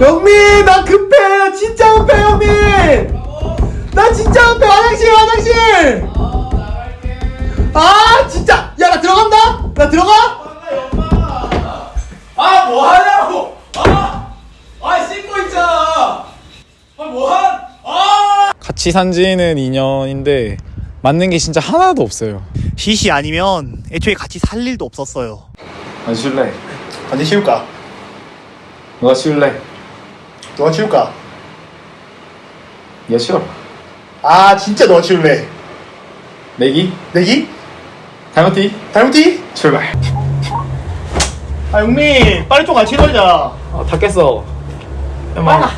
영민 나 급해. 진짜 급해 영민. 나 진짜 급해. 화장실 화장실. 아 진짜. 야 나 들어간다? 나 들어가? 아 뭐하냐고. 아! 아 씻고 있잖아 아 뭐한 아! 같이 산 지는 2년인데 맞는 게 진짜 하나도 없어요. 시시 아니면 애초에 같이 살 일도 없었어요. 안 쉴래? 언제 치울까 누가 치울래? 너가 치울까 얘 치워라. 아 진짜 너가 치울래 내기? 내기 다이어티? 다이어티 출발. 아 영민 빨리 좀 같이 놀자 아, 다 깼어. 아,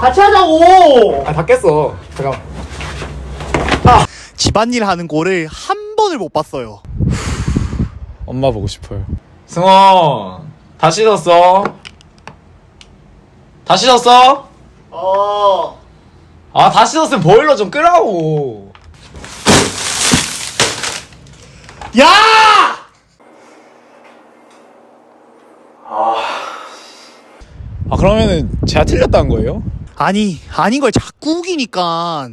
같이 하자고 아, 다 깼어. 잠깐만. 집안일 하는 꼴을 한 번을 못 봤어요 엄마 보고 싶어요. 승원, 다 씻었어? 다 씻었어? 어 아, 다 씻었으면 보일러 좀 끄라고. 야! 아, 그러면은 제가 틀렸다는 거예요? 아니 아닌 걸 자꾸 우기니까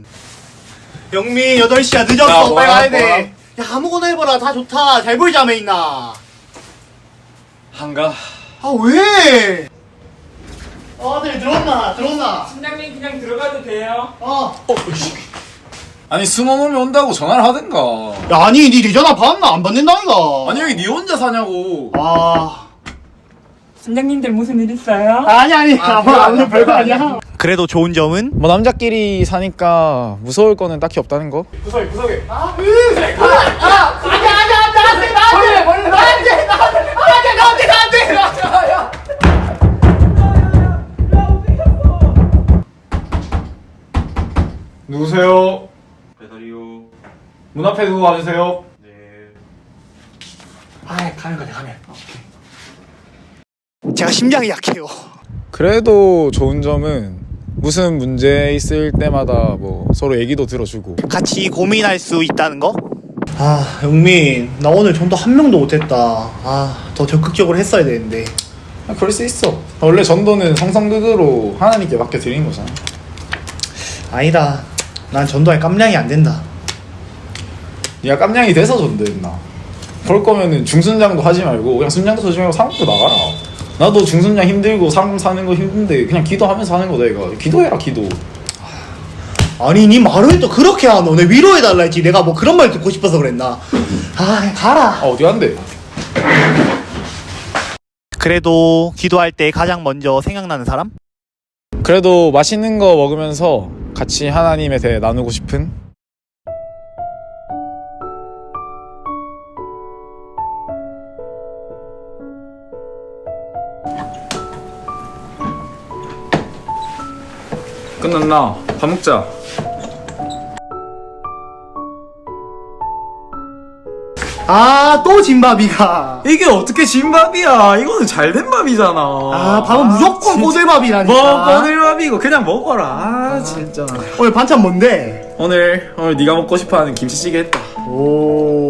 영민 8시야 야, 늦었어 뭐야, 빨리 가야 뭐야? 돼야 아무거나 해봐라 다 좋다 잘 보이자 매 있나 한가. 아 왜? 아들 들었나 들었나 팀장님 그냥 들어가도 돼요? 어 아니, 승원 오면 온다고 전화를 하든가. 야, 아니 니네 전화 받나 안 받는다니까 아니, 여기 니 혼자 사냐고. 아 팀장님들 무슨 일 있어요? 아니 아니 아, 아무 별거 아무 아니야, 별거 별거 아니야 그래도 좋은 점은 뭐 남자끼리 사니까 무서울 거는 딱히 없다는 거? 구석에 구석에 아, 안돼 안돼 안돼 안돼 나한테 나한테 나한테 나 누구세요? 배달이요. 문 앞에 두고 와주세요. 네. 아 가면 가자 가면. 제가 심장이 약해요. 그래도 좋은 점은 무슨 문제 있을 때마다 뭐 서로 얘기도 들어주고. 같이 고민할 수 있다는 거? 아 영민 나 오늘 전도 한 명도 못했다. 아 더 적극적으로 했어야 되는데. 아, 그럴 수 있어. 원래 전도는 성성극으로 하나님께 맡겨 드리는 거잖아. 아니다 난 전도할 깜냥이 안 된다. 네가 깜냥이 돼서 전도했나? 그럴 거면은 중순장도 하지 말고 그냥 순장도 하지 말고 상업도 나가라. 나도 중순장 힘들고 상업 사는 거 힘든데 그냥 기도하면서 하는 거다 이거. 기도해라 기도. 아니 니 말을 또 그렇게 하노? 내 위로해달라 했지. 내가 뭐 그런 말 듣고 싶어서 그랬나? 아 가라. 아 어디 간대 그래도 기도할 때 가장 먼저 생각나는 사람? 그래도 맛있는 거 먹으면서 같이 하나님에 대해 나누고 싶은 끝났나? 밥 먹자. 아 또 진밥이가 이게 어떻게 진밥이야? 이거는 잘된 밥이잖아. 아 밥은 무조건 꼬들밥이라니까 뭐 꼬들밥이고 그냥 먹어라. 아, 진짜. 오늘 반찬 뭔데? 오늘 오늘 네가 먹고 싶어하는 김치찌개 했다. 오